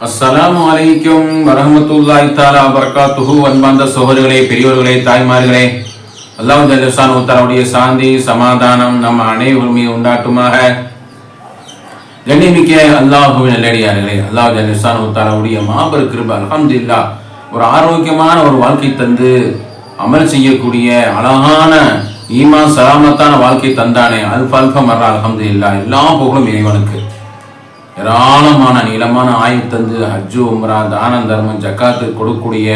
அஸ்ஸலாமு அலைக்கும் வரஹமத்துல்லாஹி தஆலா வபரகாத்துஹு அன்பார்ந்த சோகர்களே பெரியவர்களே தாய்மார்களே அல்லாஹ் ஜல்லசான் தஆலாவுடைய சாந்தி சமாதானம் நம் அனைவரும் உரிமையை உண்டாட்டுமாக. கண்ணிமிக்க அல்லாஹுவின் நல்லடியார்களே அல்லாஹ் ஜல்லசான் தஆலாவுடைய மாபெரு கிருப அலமதுல்லா ஒரு ஆரோக்கியமான ஒரு வாழ்க்கை தந்து அமல் செய்யக்கூடிய அழகான ஈமான் சலாமத்தான வாழ்க்கை தந்தானே. அல்ஃப அல்ஃப அலமது இல்லா எல்லா புகழும் இறைவனுக்கு. ஏராளமான நீளமான ஆயுள் தந்து ஹஜ்ஜு உம்ரா தானம் தர்மம் ஜக்காத்து கொடுக்கக்கூடிய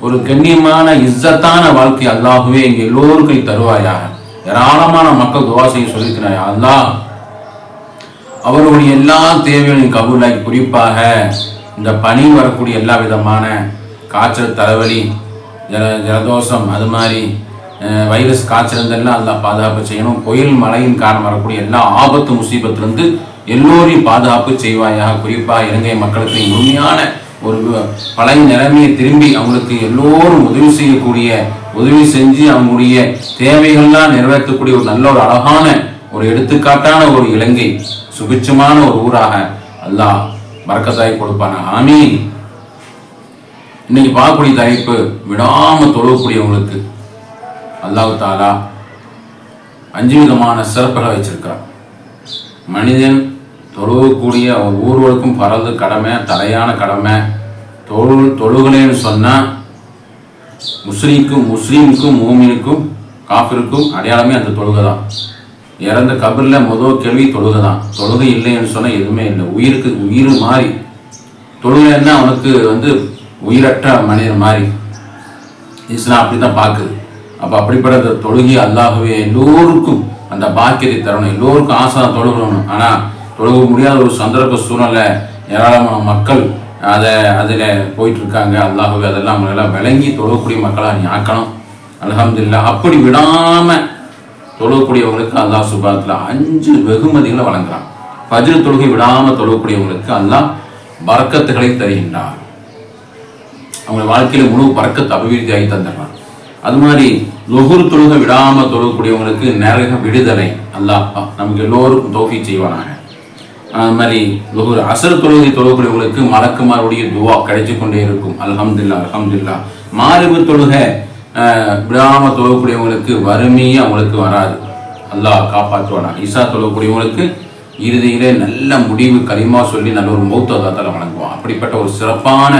ஒரு கண்ணியமான இஸ்ஸத்தான வாழ்க்கை அல்லாஹுவே இங்கே எல்லோருக்கும் தருவாயாக. ஏராளமான மக்கள் துவா செய்ய சொல்லியிருக்கிறாய்? அல்லாஹ் அவருடைய எல்லா தேவைகளையும் கபூலாக்கி குறிப்பாக இந்த பனி வரக்கூடிய எல்லா விதமான காய்ச்சல் தலைவலி ஜல ஜலதோஷம் அது மாதிரி அஹ், வைரஸ் காய்ச்சல் இருந்தெல்லாம் அல்லாஹ் பாதுகாப்பு செய்யணும். புயல் மழையின் காரணம் வரக்கூடிய எல்லா ஆபத்து முசீபத்திலிருந்து எல்லோரையும் பாதுகாப்பு செய்வாயாக. குறிப்பாக இலங்கை மக்களுக்கு முழுமையான ஒரு பழைய நிலைமையை திரும்பி அவங்களுக்கு எல்லோரும் உதவி செய்யக்கூடிய உதவி செஞ்சு அவங்களுடைய தேவைகள்லாம் நிறைவேற்றக்கூடிய ஒரு நல்ல ஒரு அழகான ஒரு எடுத்துக்காட்டான ஒரு இலங்கை சுபிட்சமான ஒரு ஊராக அல்லாஹ் பறக்கத்தாய் கொடுப்பான ஆமீன். இன்னைக்கு பார்க்கக்கூடிய தலைப்பு விடாம தொழக்கூடியவங்களுக்கு அல்லாஹ் தாலா அஞ்சு விதமான சிறப்புகளை வச்சிருக்கிறான். மனிதன் தொழுகக்கூடிய ஊர்வலுக்கும் பறந்து கடமை தலையான கடமை. தொழு தொழுகலைன்னு சொன்னால் முஸ்லீமுக்கும் முஸ்லீமுக்கும் மூமினுக்கும் காஃபிருக்கும் அடையாளமே அந்த தொழுகை தான். இறந்த கபரில் முதல் கேள்வி தொழுகை தான். தொழுகை இல்லைன்னு சொன்னால் எதுவுமே இல்லை. உயிருக்கு உயிர் மாறி. தொழுகைன்னா அவனுக்கு வந்து உயிரற்ற மனிதன் மாதிரி இஸ்லாம் அப்படி தான் பார்க்குது. அப்போ அப்படிப்பட்ட தொழுகி அல்லாகவே எல்லோருக்கும் அந்த பாக்கியத்தை தரணும். எல்லோருக்கும் ஆசை தான் தொழுகணும். ஆனால் தொழுக முடியாத ஒரு சந்தர்ப்ப சூழ்நிலை ஏராளமான மக்கள் அதை அதில் போயிட்டு இருக்காங்க அல்லாஹவே அதெல்லாம் அவங்களெல்லாம் விளங்கி தொழக்கூடிய மக்களாக நீ ஆக்கணும். அல்ஹம்துலில்லாஹ். அப்படி விடாமல் தொழக்கூடியவங்களுக்கு அல்லாஹ் சுபாத்தில் அஞ்சு வெகுமதிகளை வழங்குறான். ஃபஜ்ர் தொழுகை விடாமல் தொழக்கூடியவங்களுக்கு அல்லாஹ் பறக்கத்துகளை தருகின்றான். அவங்க வாழ்க்கையில முழு பறக்கத்தை அபிவிருத்தியாகி தந்துடுறான். அது மாதிரி லொகுர் தொழுகை விடாம தொழக்கூடியவங்களுக்கு நரக விடுதலை. அல்லாஹ் நமக்கு எல்லோருக்கும் தோஃபி செய்வானாங்க அது மாதிரி ஒரு அசர் தொழுகை தொழக்கூடியவங்களுக்கு மலக்குமாருடைய துவா கிடைச்சு கொண்டே இருக்கும். அலமதுல்லா அலமதுல்லா மாறுபு தொழுகை விடாம தொழக்கூடியவங்களுக்கு வறுமையே அவங்களுக்கு வராது. அல்லாஹ் காப்பாற்றுவானா. ஈசா தொழக்கூடியவங்களுக்கு இறுதியிலே நல்ல முடிவு கரிமா சொல்லி நல்ல ஒரு மௌத்த அல்லாத்தால வழங்குவான். அப்படிப்பட்ட ஒரு சிறப்பான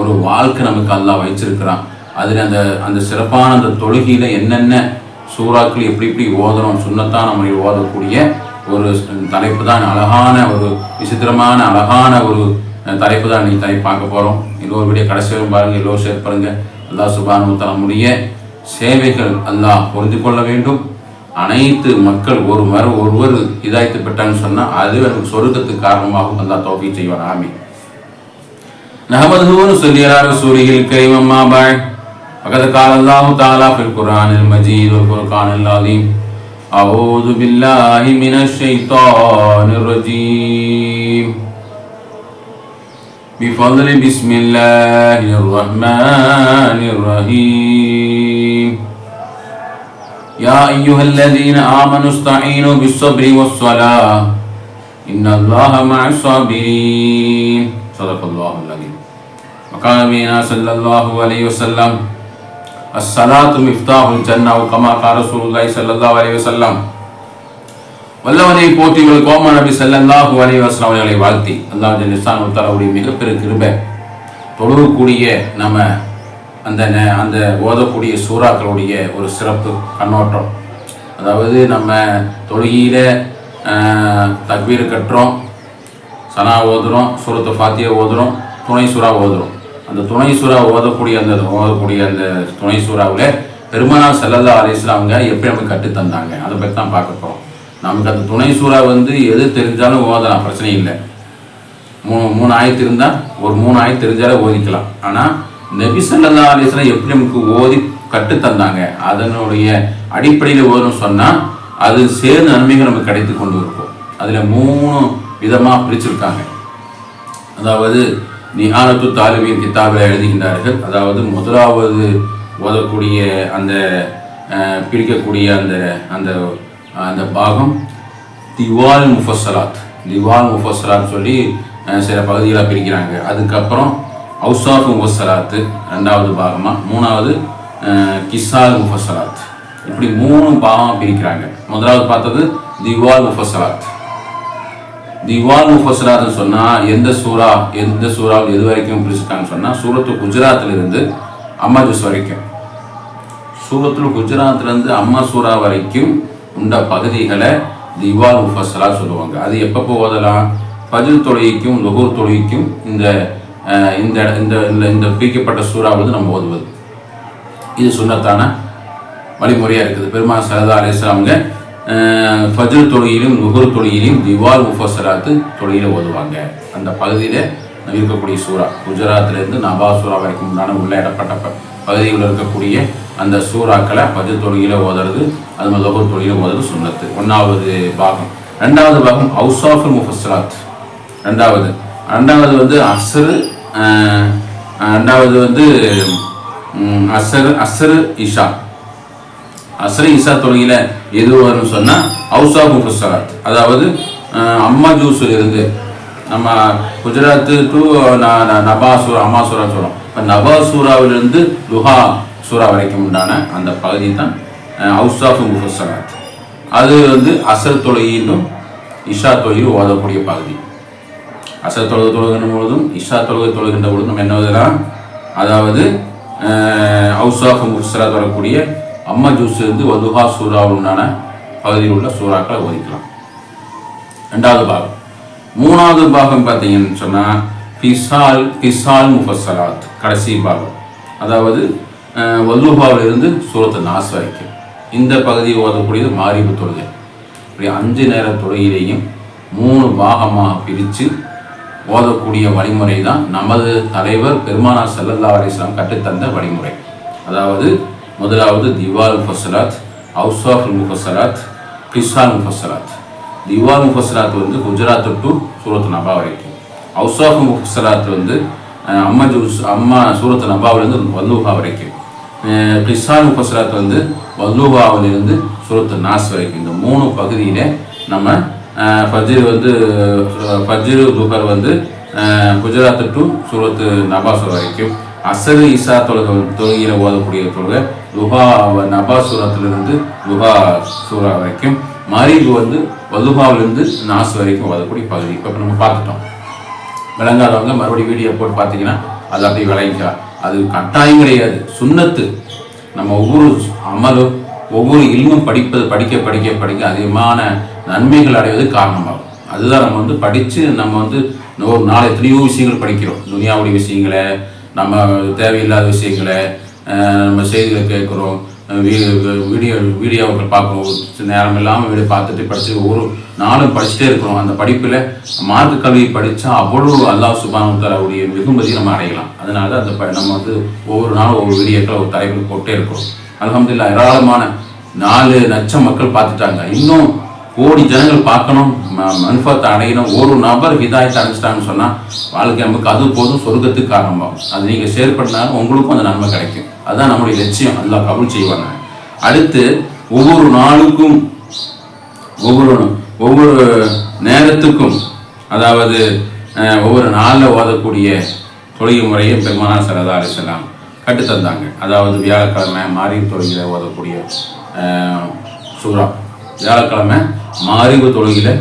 ஒரு வாழ்க்கை நமக்கு அல்லாஹ் வச்சிருக்கிறான் அதில் அந்த அந்த சிறப்பான அந்த தொழுகையில் என்னென்ன சூறாக்கள் எப்படி எப்படி ஓதணும் சுண்ணத்தான் நம்ம ஓதக்கூடிய ஒரு தலைப்பு தான் அழகான ஒரு விசித்திரமான அழகான ஒரு தலைப்பு தான் இன்றைக்கி தலைப்பு பார்க்க போகிறோம் இன்னொரு வீடியோ கடைசி வரும் பாருங்கள் எல்லோரும் ஷேர் பண்ணுங்கள் அல்லா சுபானு சேவைகள் அல்லாஹ் பொருந்தி கொள்ள வேண்டும். அனைத்து மக்கள் ஒரு மர ஒருவர் இதாய்த்து பெற்றான்னு சொன்னால் அது எனக்கு சொருக்கத்துக்கு காரணமாகும். அல்லா தோப்பி செய்வான். ஆமி நகமதுன்னு சொல்லியார் சூரியல் கரிமம்மா பாய் பகத காலல்லாஹு தாலா பில் குரானில் மஜீத் ஒரு குர்கான் அல்லாதீம் أعوذ بالله من الشيطان الرجيم. بفضل بسم الله الرحمن الرحيم. يا أيها الذين آمنوا استعينوا بالصبر والصلاة. إن الله مع الصابرين. صدق الله العظيم. وقال صلى الله عليه وسلم அஸ்ஸலாத்து மிஃப்தாஹுல் ஜன்னாவு கமா காரசூலுல்லாஹி ஸல்லல்லாஹு அலைஹி வஸல்லம். வல்லவனை போற்றிகள் கோம நபி ஸல்லல்லாஹு அலைஹி வஸல்லம் அவர்களை வாழ்த்தி அல்லாஹ் ஜன்னிஸ்தான் உத்தாலாவுடைய மிகப்பெரிய கிருபை. தொழுகக்கூடிய நம்ம அந்த அந்த ஓதக்கூடிய சூறாக்களுடைய ஒரு சிறப்பு கண்ணோட்டம். அதாவது நம்ம தொழுகையில் தக்வீர் கட்டுறோம் சனா ஓதுறோம் சூரத்தை ஃபாத்தியை ஓதுறோம் துணை சுறா ஓதுறோம். அந்த துணை சூறா ஓதக்கூடிய அந்த ஓதக்கூடிய அந்த துணை சூறாவில் பெருமானார் செல்லல்லா அலிஸ்லாம் அவங்க எப்படி நமக்கு கற்று தந்தாங்க? அதை பற்றி தான் பார்க்க போகிறோம் நமக்கு அந்த துணை சூறா வந்து எது தெரிஞ்சாலும் ஓதலாம் பிரச்சனை இல்லை. மூணு மூணு ஆயத்து இருந்தால் ஒரு மூணு ஆயத்து தெரிஞ்சாலே ஓதிக்கலாம். ஆனால் நபி ஸல்லல்லாஹு அலிஸ்லாம் எப்படி நமக்கு ஓதி கற்று தந்தாங்க? அதனுடைய அடிப்படையில் ஓதணும் சொன்னால் அது சேர்ந்த நன்மைகள் நமக்கு கிடைத்து கொண்டு இருக்கும். அதில் மூணு விதமாக பிரிச்சிருக்காங்க. அதாவது நிஹானத்து தாலிபின் கித்தாபில் எழுதுகின்றார்கள். அதாவது முதலாவது ஓதக்கூடிய அந்த பிரிக்கக்கூடிய அந்த அந்த அந்த பாகம் திவால் முஃபஸ்ஸலாத். திவால் முஃபஸ்ஸலாத் சொல்லி சில பகுதிகளாக பிரிக்கிறாங்க. அதுக்கப்புறம் அவுசாஃப் முஃபஸ்ஸலாத்து ரெண்டாவது பாகமாக மூணாவது கிசால் முஃபஸ்ஸலாத். இப்படி மூணு பாகமாக பிரிக்கிறாங்க. முதலாவது பார்த்தது திவால் முஃபஸ்ஸலாத். திவால் முஃபஸ்ஸலாத்னு சொன்னால் எந்த சூறா எந்த சூறாவில் எது வரைக்கும் பிரிச்சிருக்காங்கன்னு சொன்னால் சூரத்து குஜராத்தில் இருந்து அம்மா ஜூஸ் வரைக்கும். சூரத்தில் குஜராத்லேருந்து அம்மா சூரா வரைக்கும் உண்ட பகுதிகளை திவால் முஃபஸ்ஸலா சொல்லுவாங்க. அது எப்பப்போ ஓதலாம் பஜில் தொழுகைக்கும் லுகூர் தொழுகைக்கும் இந்த இந்த இந்த இந்த இந்த பிரிக்கப்பட்ட சூறாவது நம்ம ஓதுவது. இது சொன்னத்தான வழிமுறையாக இருக்குது. பெருமாள் சரதா அலிஸ்லாமுங்க ஃபஜ்ரு தொழுகையிலும் நுகர் தொழுகையிலும் திவால் முஃபசராத்து தொழுகையில் ஓதுவாங்க. அந்த பகுதியில் இருக்கக்கூடிய சூறா குஜராத்லேருந்து நபா சூறா வரைக்கும் உண்டான உள்ள இடப்பட்ட ப- பகுதிகளில் இருக்கக்கூடிய அந்த சூறாக்களை ஃபஜ்ர் தொழுகையில் ஓதுறது அது மாதிரி நுகர் தொழுகையில ஓதுறது சொன்னது ஒன்றாவது பாகம். ரெண்டாவது பாகம் அவுசாஃபுல் முஃபஸ்ஸலாத். ரெண்டாவது. ரெண்டாவது வந்து அசரு ரெண்டாவது வந்து ம், அசரு அசரு இஷா. அஸ்ரி இசா தொழுகையில் எது வரும்னு சொன்னால் ஹவுசா முஃபஸ்ஸலாத் அதாவது அம்மா ஜூஸில் இருந்து நம்ம குஜராத்து டு நபாசூரா அம்மாசூரா அம்மா சூரா சொல்கிறோம் இப்போ நபாசூராவிலிருந்து லுஹா சூரா வரைக்கும் உண்டான அந்த பகுதி தான் ஹவுசாஃப் முஃபஸ்ஸலாத் அது வந்து அசர் தொழுகையிலும் இஷா தொழுகையில் ஓதக்கூடிய பகுதி. அசர் தொழுகை தொழுகின்ற பொழுதும் இஷா தொழுகை தொழுகின்ற பொழுதும் என்ன அதாவது ஹவுஸ் ஆஃப் முஸ்ராத் வரக்கூடிய அம்மா ஜூஸ் இருந்து வதுஹா சூறாவுடனான பகுதியில் உள்ள சூறாக்களை ஒதுக்கலாம் ரெண்டாவது பாகம். மூணாவது பாகம் பார்த்தீங்கன்னு சொன்னால் பிசால் பிசால் முஃபசலாத் கடைசி பாகம். அதாவது வல்லுஹாவில் சூரத்தை நாச வரைக்கும் இந்த பகுதியை ஓதக்கூடியது மாரிபு தொழுகை. இப்படி அஞ்சு நேர தொழுகையிலையும் மூணு பாகமாக பிரித்து ஓதக்கூடிய வழிமுறை தான் நமது தலைவர் பெருமானார் செல்லல்லா அலிஸ்லாம் கற்றுத்தந்த வழிமுறை. அதாவது முதலாவது திவால் முஃபஸ்ஸலாத் அவுசாஃப் முஃபஸ்ஸலாத் கிசால் முஃபஸ்ஸலாத். திவால் முஃபஸ்ஸலாத் வந்து குஜராத் டு சூரத் நபா வரைக்கும். அவுசாஃப் முஃபஸ்ஸலாத் வந்து அம்மா ஜூஸ் அம்மா சூரத் நபாவிலேருந்து வல்லூஹா வரைக்கும். அஹ், கிசால் வந்து வல்லூஹாவிலிருந்து சூரத் நாஸ் வரைக்கும். இந்த மூணு பகுதியில் நம்ம அஹ், ஃபஜ்ர் வந்து ஃபஜ்ரு துஹர் வந்து குஜராத் டு சூரத் நபாஸ் வரைக்கும். அசரு இசா தொழுகை தொழுகையில் ஓதக்கூடிய தொழுகை. துஹா நபா சூரத்திலிருந்து துஹா சூரா வரைக்கும் மரீபு வந்து வலுஹாவிலிருந்து நாஸ் வரைக்கும் ஓதக்கூடிய பகுதி. இப்போ நம்ம பார்த்துட்டோம். விளங்காதவங்க மறுபடியும் வீடியோ போட்டு பார்த்தீங்கன்னா அது அப்படியே விளங்கிக்கலாம் அது கட்டாயம் கிடையாது. சுண்ணத்து. நம்ம ஒவ்வொரு அமலும் ஒவ்வொரு இல்மும் படிப்பது படிக்க படிக்க படிக்க அதிகமான நன்மைகள் அடைவது காரணமாகும். அதுதான் நம்ம வந்து படித்து நம்ம வந்து ஒரு நாள் எத்தனையோ விஷயங்கள் படிக்கிறோம். துனியாவுடைய விஷயங்களை நம்ம தேவையில்லாத விஷயங்களை நம்ம செய்திகளை கேட்குறோம் வீடியோ வீடியோக்கள் பார்க்குறோம். சில நேரம் இல்லாமல் வீடியோ பார்த்துட்டு படித்து ஒவ்வொரு நாளும் படிச்சுட்டே இருக்கிறோம். அந்த படிப்பில் மார்க்க கல்வி படித்தா அவ்வளோ அல்லாஹ் சுபானு தரக்கூடிய வெகுமதி நம்ம அடையலாம். அதனால தான் அந்த ப- நம்ம வந்து ஒவ்வொரு நாளும் ஒவ்வொரு வீடியோக்களை ஒரு தலைவர் போட்டே இருக்கிறோம். அலமதுல்லா ஏராளமான நாலு லட்சம் மக்கள் பார்த்துட்டாங்க. இன்னும் கோடி ஜனங்கள் பார்க்கணும் ம- மன்ஃபத்தை அடையணும். ஒரு நபர் ஹிதாயத்தை அடைஞ்சிட்டாங்கன்னு சொன்னால் வாழ்க்கை நமக்கு அது போதும் சொர்க்கத்துக்கு காரணமாகும். அது நீங்கள் ஷேர் பண்ணாலும் உங்களுக்கும் அந்த நன்மை கிடைக்கும். அதுதான் நம்முடைய லட்சியம். அல்லாஹ் கபூல் செய்வாங்க. அடுத்து ஒவ்வொரு நாளுக்கும் ஒவ்வொரு ஒவ்வொரு நேரத்துக்கும் அதாவது ஒவ்வொரு நாளில் ஓதக்கூடிய தொழுகை முறையை பெருமானா சரதா அலிசலாம் கற்றுத்தந்தாங்க அதாவது வியாழக்கிழமை மாறி தொழுகையில் ஓதக்கூடிய சூறா. வியாழக்கிழமை மாறிவு தொழுகையில்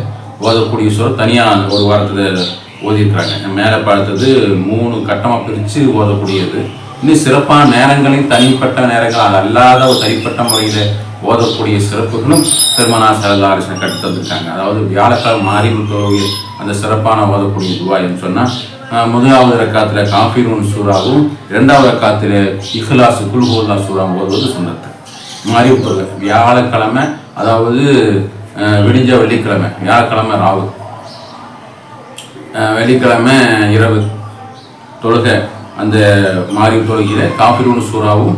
ஓதக்கூடிய சொல் தனியாக ஒரு வாரத்தில் ஓதிட்டுறாங்க மேலே பார்த்தது மூணு கட்டமாக பிரித்து ஓதக்கூடியது. இன்னும் சிறப்பான நேரங்களையும் தனிப்பட்ட நேரங்கள் அல்லாத ஒரு தனிப்பட்ட முறையில் ஓதக்கூடிய சிறப்புகளும் பெருமனா சரதாரிசன் கட்டு தந்துட்டாங்க அதாவது வியாழக்கிழமை மாறி தொழுகை அந்த சிறப்பான ஓதக்கூடிய துவாயம் சொன்னால் முதலாவது ரக்காத்தில் காஃபிரூன் சூறாவும் இரண்டாவது ரக்காத்தில் இஹ்லாஸ் குல்ஹூல்லா சூறாவும் ஓதுவது சுண்ணத்து மாறி தொழுகை. வியாழக்கிழமை அதாவது விடிஞ்ச வெள்ளிக்கிழமை வியாழக்கிழமை ராவு. வெள்ளிக்கிழமை இரவு. தொழுகை அந்த மாறி தொழுகையில் காஃபிரூன் சூறாவும்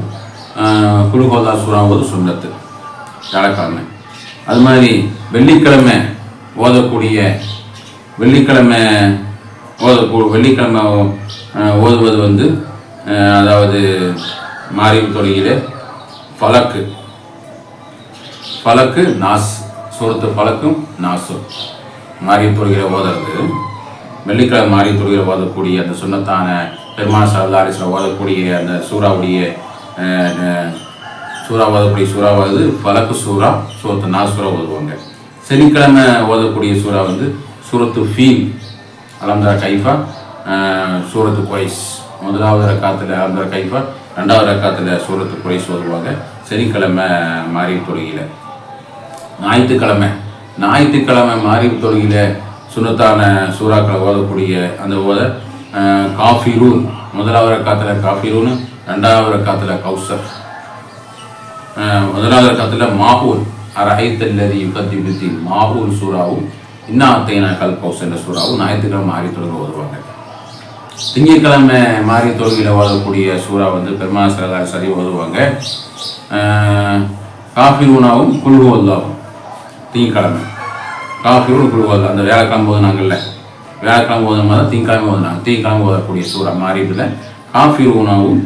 குழுகோதா சூறாவது சுண்ணத்து வியாழக்கிழமை. அது மாதிரி வெள்ளிக்கிழமை ஓதக்கூடிய வெள்ளிக்கிழமை ஓதக்கூ வெள்ளிக்கிழமை ஓதுவது வந்து அதாவது மாறியும் தொழுகையில் பழக்கு பழக்கு நாஸ். சூரத்து பழக்கம் நாசும். மாறி தொழுகிற ஓதுறது வெள்ளிக்கிழமை மாறி தொழுகிற ஓதக்கூடிய அந்த சுண்ணத்தான பெருமான சல்லாரிசில் ஓதக்கூடிய அந்த சூறாவுடைய சூறா ஓதக்கூடிய சூறா வந்து பழக்கு சூறா சூரத்து நாசூரா ஓதுவாங்க. சனிக்கிழமை ஓதக்கூடிய சூறா வந்து சூரத்து ஃபீல் அலம்தா கைஃபா சூரத்து குவைஸ் முதலாவது ரக்காத்தில் அலம்தா கைஃபா ரெண்டாவது ரக்காத்தில் சூரத்து குறைஸ் ஓதுவாங்க. சனிக்கிழமை மாறி தொழுகையில். ஞாயிற்றுக்கிழமை. ஞாயிற்றுக்கிழமை மாறி தொழில சுனத்தான சூறாக்களை ஓதக்கூடிய அந்த ஓத காஃபி ரூன். முதலாவது ரக்காத்தில் காஃபிரூன் ரெண்டாவது காத்துல கௌசர். முதலாவது ரக்காத்தில் மாவூர் அரஹைத்தல்லதி யுகத்தி பித்தி மாபூர் சூறாவும் இன்னா அத்தைனா கல் கௌசர் என்ற சூறாவும் ஞாயிற்றுக்கிழமை மாறி தொழுகை ஓதுவாங்க. திங்கட்கிழமை மாறி தொழுகையில் ஓதக்கூடிய சூறா வந்து பெருமா சரி ஓதுவாங்க. காஃபிரூனாவும் குழுவோல்லாவும் திங்கக்கிழமை காஃபியோடு குழுவோல்லா அந்த வியாழக்கிழமை ஓதுனாங்கல்ல. வியாழக்கிழமை ஓதுன மாதிரி திங்கக்கிழமை ஓதுனாங்க. திங்கக்கிழமை ஓதக்கூடிய சூறா மாறியதில் காஃபி உணவும்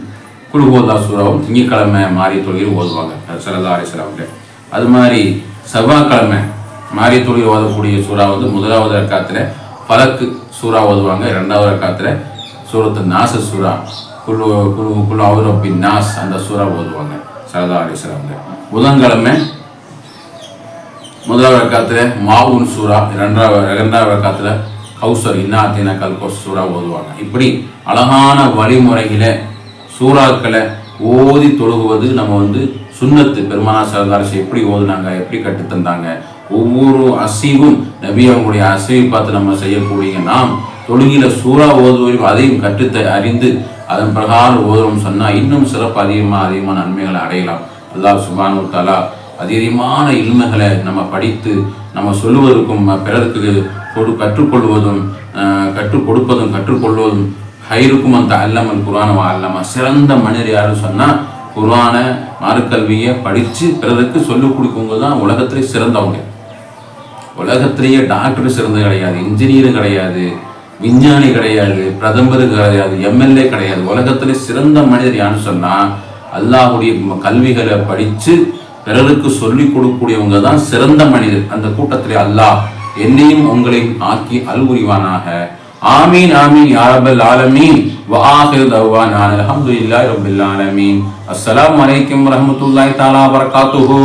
குழுவோல்லா சூறாவும் திங்கக்கிழமை மாறி தொழில் ஓதுவாங்க. சரதாரி சிலவங்க அது மாதிரி செவ்வாய்க்கிழமை மாறி தொழில் ஓதக்கூடிய சூறா வந்து முதலாவது ரக்காத்தில் பலக்கு சூறா ஓதுவாங்க. ரெண்டாவது ரக்காத்தில் சூரத்து நாச சூறா குழு குழு குழு அவுரப்பின் நாஸ் அந்த சூறா ஓதுவாங்க. சரதா அலிஸ்லாங்க புதன்கிழமை முதலாவது ரக்காத்தில் மாவுன் சூறா இரண்டாவது இரண்டாவது ரக்காத்தில் கௌசர் இன்னாத்தின கல்கோஸ் சூறா ஓதுவாங்க. இப்படி அழகான வழிமுறையில் சூறாக்களை ஓதி தொழுகுவது நம்ம வந்து சுண்ணத்து பெருமானா சரதாரிசி எப்படி ஓதுனாங்க எப்படி கற்றுத்தந்தாங்க ஒவ்வொரு அசைவும் நபி அவங்களுடைய அசைவை பார்த்து நம்ம செய்யக்கூடிய நாம் தொழுகில சூறா ஓதுவதையும் அதையும் கற்றுத்த அறிந்து அதன் பிரகாரம் ஓதுறோம் சொன்னால் இன்னும் சிறப்பு அதிகமாக அதிகமான நன்மைகளை அடையலாம். அல்லாஹ் சுபானு தலா அதிகமான இல்மைகளை நம்ம படித்து நம்ம சொல்லுவதற்கும் பிறருக்கு கொடு கற்றுக்கொள்வதும் ஆஹ், கற்றுக் கொடுப்பதும் கற்றுக்கொள்வதும் ஹைருக்கும் அந்த அல்லமல் குரான அல்லமா. சிறந்த மனிதர் யாருன்னு சொன்னால் குரான மாறுக்கல்வியை படித்து பிறருக்கு சொல்லிக் கொடுக்கவங்க தான் உலகத்திலே சிறந்தவங்க. உலகத்திலேயே டாக்டர் சிறந்தது கிடையாது இன்ஜினியரும் கிடையாது விஞ்ஞானி கிடையாது பிரதமர் கிடையாது எம்எல்ஏ கிடையாது. உலகத்திலே சிறந்த மனிதர் யாருன்னு சொன்னால் அல்லாஹுடைய கல்விகளை படித்து பிறருக்கு சொல்லிக் கொடுக்கக்கூடியவங்க தான் சிறந்த மனிதர். அந்த கூட்டத்திலே அல்லாஹ் என்னையும் உங்களையும் ஆக்கி அல்புரிவானாக ஆமீன் ஆமீன் யாரபல் ஆலமீன். வாஹிர் தவான் தவானா. அல்ஹம்துலில்லாஹி ஆலமீன். அஸ்ஸலாமு அலைக்கும் வரஹ்மத்துல்லாஹி தஆலா வபரகாத்துஹு.